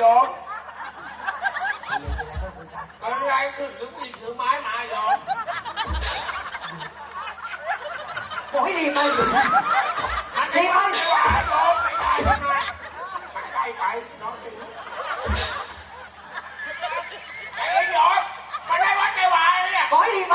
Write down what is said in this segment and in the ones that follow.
โยมอะไรคือถือมีดถือไม้มาโยมบอกให้ดีไปอยู่มันไม่ไหวไม่ไหวโยมไม่ได้ทำไมมันไกลไปน้องสิไอ้โยมมันได้วัดไม่ไหวเนี่ยบอกให้ดีไป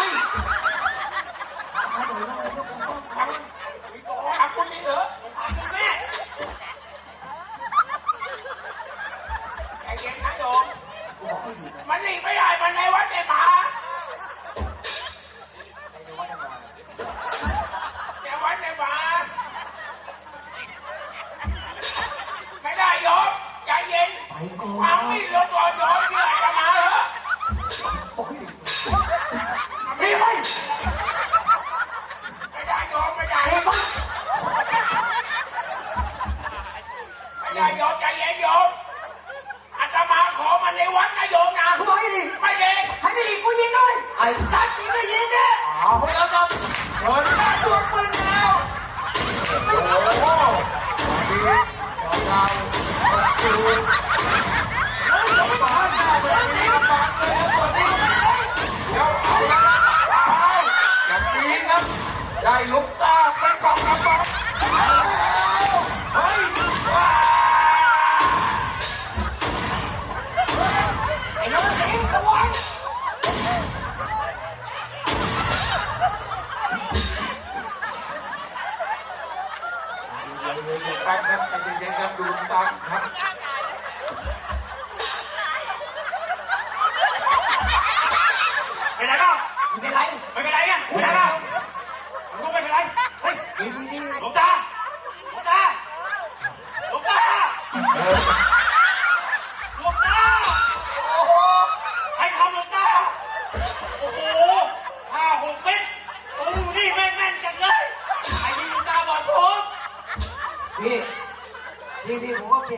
ไม่ได้โยมใจเย็นโยมอาตมาขอมันในวัดนะโยมนะกูบอกให้ดีไม่เด็กให้ไม่ดีกูยิงด้วยไอ้สัตว์ยิงก็ยิงเ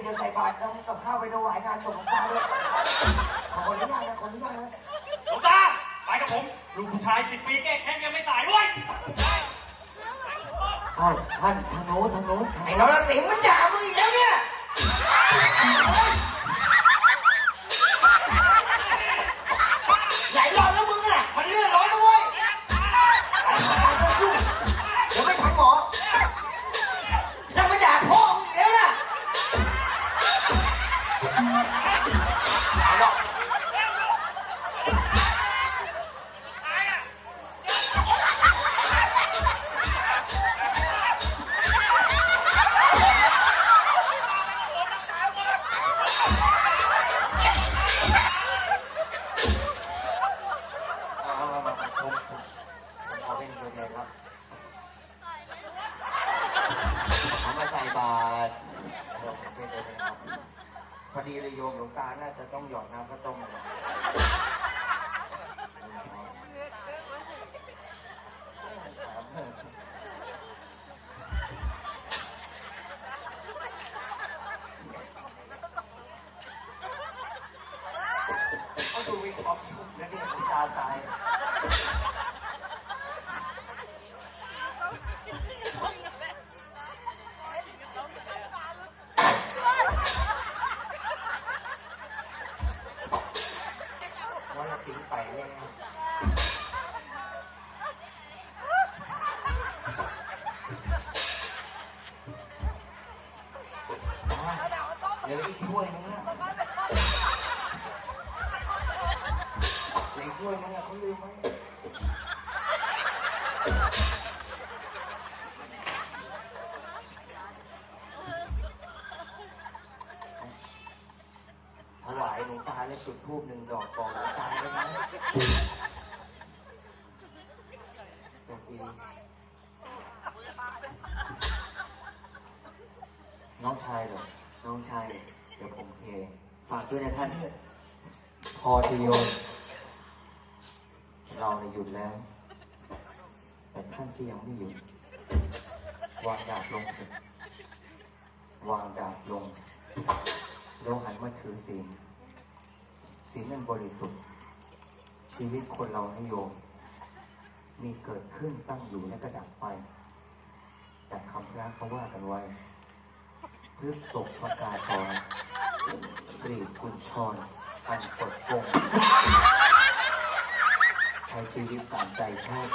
พี่ผมว่าเปลี่ยนจะใส่บาตรแล้วกับข้าวไปถวายงานศพของตาด้วยขออนุญาตนะขออนุญาตนะหลวงตาไปกับผมลูกผู้ชายสิบปีแก้แค้นยังไม่ตายเว้ยอ้าวท่านทางโน้นทางโน้นไอ้นรสิงห์มันด่ามึงอีกแล้วเนี่ย บาตรเดี๋ยวผมเป็นตัวแทพอดีเลยโยมหลวงตาน่าจะต้องหยอดน้ำข้าวต้มเขาดูมีความสุขนะเนี่ยตาตาย กถ้วยนึงนะเหลืออีกถ้วยนึงอะเขาลืมไว้ถวายหลวงตาและจุดทูบหนึ่งดอกก่อนหลวงตาเลยนะโอเคน้องชายเหรอ น้องชาย เดี๋ยวผมเคฝากด้วยนะท่าน พอทีโยมเราเนี่ยหยุดแล้ว แต่ท่านที่ยังไม่หยุดวางดาบลงเถอะวางดาบลงแล้วหันมาถือศีลศีลนั้นบริสุทธิ์ ชีวิตคนเรานิยม มีเกิดขึ้นตั้งอยู่และก็ดับไปแต่คำพระเขาว่ากันไว้ พฤศพกประกาศจรกรีดคุณชรอันกดกงใช้ชีวิตตามใจชอบ